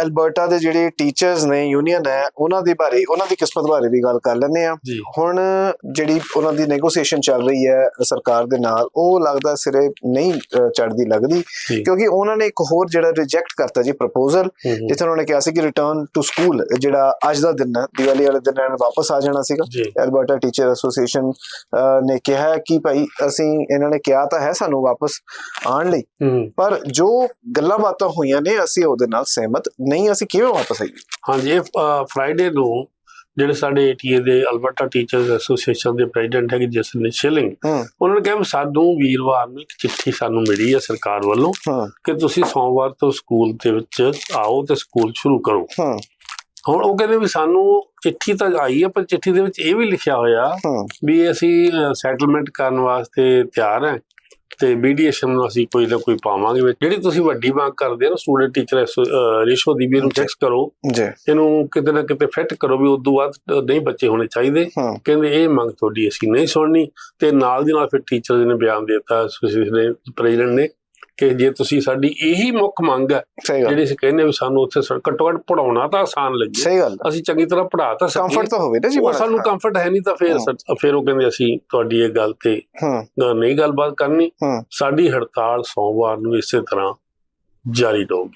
Alberta ਦੇ ਜਿਹੜੇ teachers ਨੇ ਯੂਨੀਅਨ ਹੈ ਉਹਨਾਂ ਦੇ ਬਾਰੇ ਉਹਨਾਂ ਦੀ ਕਿਸਮਤ ਬਾਰੇ ਵੀ ਗੱਲ ਕਰ ਲੈਂਦੇ ਆ ਹੁਣ ਜਿਹੜੀ ਉਹਨਾਂ ਦੀ ਨੈਗੋਸੀਏਸ਼ਨ ਚੱਲ ਰਹੀ ਹੈ ਸਰਕਾਰ ਦੇ ਨਾਲ ਉਹ ਲੱਗਦਾ ਸਿਰੇ ਨਹੀਂ ਅ, ਚੜ੍ਹਦੀ ਲੱਗਦੀ। ਕਿਉਂਕਿ ਉਹਨਾਂ ਨੇ ਇੱਕ ਹੋਰ ਜਿਹੜਾ ਰਿਜੈਕਟ ਕਰਤਾ ਜੀ ਪ੍ਰਪੋਜ਼ਲ। ਜਿੱਥੇ ਉਹਨਾਂ ਨੇ ਕਿਹਾ ਸੀ ਕਿ ਰਿਟਰਨ ਟੂ ਸਕੂਲ ਜਿਹੜਾ ਅੱਜ ਦਾ ਦਿਨ ਹੈ ਦੀਵਾਲੀ ਵਾਲੇ ਦਿਨ ਇਹਨਾਂ ਵਾਪਸ ਆ ਜਾਣਾ ਸੀਗਾ। ਜੀ। ਐਲਬਰਟਾ ਟੀਚਰ ਐਸੋਸੀਏਸ਼ਨ ਨੇ ਕਿਹਾ ਕਿ ਭਾਈ ਅਸੀਂ ਇਹਨਾਂ ਨੇ ਕਿਹਾ ਤਾਂ ਹੈ ਸਾਨੂੰ ਵਾਪਸ ਆਉਣ ਲਈ। ਪਰ ਜੋ ਗੱਲਾਂ ਬਾਤਾਂ ਹੋਈਆਂ ਨੇ ਅਸੀਂ ਉਹਦੇ ਨਾਲ ਸਹਿਮਤ ਨਹੀਂ ਅਸੀਂ ਕਿਵੇਂ ਵਾਪਸ ਆਈਏ? ਹਾਂਜੀ ਇਹ ਫਰਾਈਡੇ ਨੂੰ ਜਿਹੜੇ ਸਾਡੇ ਏਟੀਏ ਦੇ ਅਲਬਰਟਾ ਟੀਚਰਸ ਐਸੋਸੀਏਸ਼ਨ ਦੇ ਪ੍ਰੈਜ਼ੀਡੈਂਟ ਹੈਗੇ ਜਸਨ ਸ਼ਿਲਿੰਗ ਉਹਨਾਂ ਨੇ ਕਿਹਾ ਸਾਨੂੰ ਵੀਰਵਾਰ ਨੂੰ ਇੱਕ ਚਿੱਠੀ ਸਾਨੂੰ ਮਿਲੀ ਹੈ ਸਰਕਾਰ ਵੱਲੋਂ ਕਿ ਤੁਸੀਂ ਸੋਮਵਾਰ ਤੋਂ ਸਕੂਲ ਦੇ ਵਿੱਚ ਆਓ ਤੇ ਸਕੂਲ ਸ਼ੁਰੂ ਕਰੋ। ਹੁਣ ਉਹ ਕਹਿੰਦੇ ਵੀ ਸਾਨੂੰ ਚਿੱਠੀ ਤਾਂ ਆਈ ਹੈ ਪਰ ਚਿੱਠੀ ਦੇ ਵਿੱਚ ਇਹ ਵੀ ਲਿਖਿਆ ਹੋਇਆ ਵੀ ਅਸੀਂ ਸੈਟਲਮੈਂਟ ਕਰਨ ਵਾਸਤੇ ਤਿਆਰ ਹਾਂ। ਤੇ ਮੀਡੀਏਸ਼ਨ ਨੂੰ ਅਸੀਂ ਕੋਈ ਨਾ ਕੋਈ ਪਾਵਾਂਗੇ ਵਿੱਚ। ਜਿਹੜੀ ਤੁਸੀਂ ਵੱਡੀ ਮੰਗ ਕਰਦੇ ਹੋ ਨਾ ਸਟੂਡੈਂਟ ਟੀਚਰ ਰੇਸ਼ੋ ਦੀ ਵੀ ਇਹਨੂੰ ਫਿਕਸ ਕਰੋ। ਜੀ। ਇਹਨੂੰ ਕਿਤੇ ਨਾ ਕਿਤੇ ਫਿੱਟ ਕਰੋ ਵੀ ਉਦੋਂ ਬਾਅਦ ਨਹੀਂ ਬੱਚੇ ਹੋਣੇ ਚਾਹੀਦੇ। ਕਹਿੰਦੇ ਇਹ ਮੰਗ ਤੁਹਾਡੀ ਅਸੀਂ ਨਹੀਂ ਸੁਣਨੀ। ਤੇ ਨਾਲ ਦੀ ਨਾਲ ਫਿਰ ਟੀਚਰ ਨੇ ਬਿਆਨ ਦਿੱਤਾ ਐਸੋਸੀਏਸ਼ਨ ਦੇ ਪ੍ਰੈਜ਼ੀਡੈਂਟ ਨੇ। ਕਿ ਜੇ ਤੁਸੀਂ ਸਾਡੀ ਇਹੀ ਮੁੱਖ ਮੰਗ ਹੈ ਜਿਹੜੀ ਅਸੀਂ ਕਹਿੰਦੇ ਵੀ ਸਾਨੂੰ ਉੱਥੇ ਘੱਟੋ ਘੱਟ ਪੜਾਉਣਾ ਤਾਂ ਆਸਾਨ ਲੱਗੇ ਸਹੀ ਗੱਲ। ਅਸੀਂ ਚੰਗੀ ਤਰ੍ਹਾਂ ਪੜ੍ਹਾ ਤਾਂ ਸਕੀਏ। ਕੰਫਰਟ ਤਾਂ ਹੋਵੇ ਨਾ ਜੀ ਸਾਨੂੰ। ਕੰਫਰਟ ਹੈ ਨਹੀਂ ਤਾਂ ਫਿਰ ਫਿਰ ਉਹ ਕਹਿੰਦੇ ਅਸੀਂ ਤੁਹਾਡੀ ਇਹ ਗੱਲ ਤੇ ਨਹੀਂ ਗੱਲਬਾਤ ਕਰਨੀ। ਸਾਡੀ ਹੜਤਾਲ ਸੋਮਵਾਰ ਨੂੰ ਇਸੇ ਤਰ੍ਹਾਂ ਜਾਰੀ ਰਹੂਗੀ।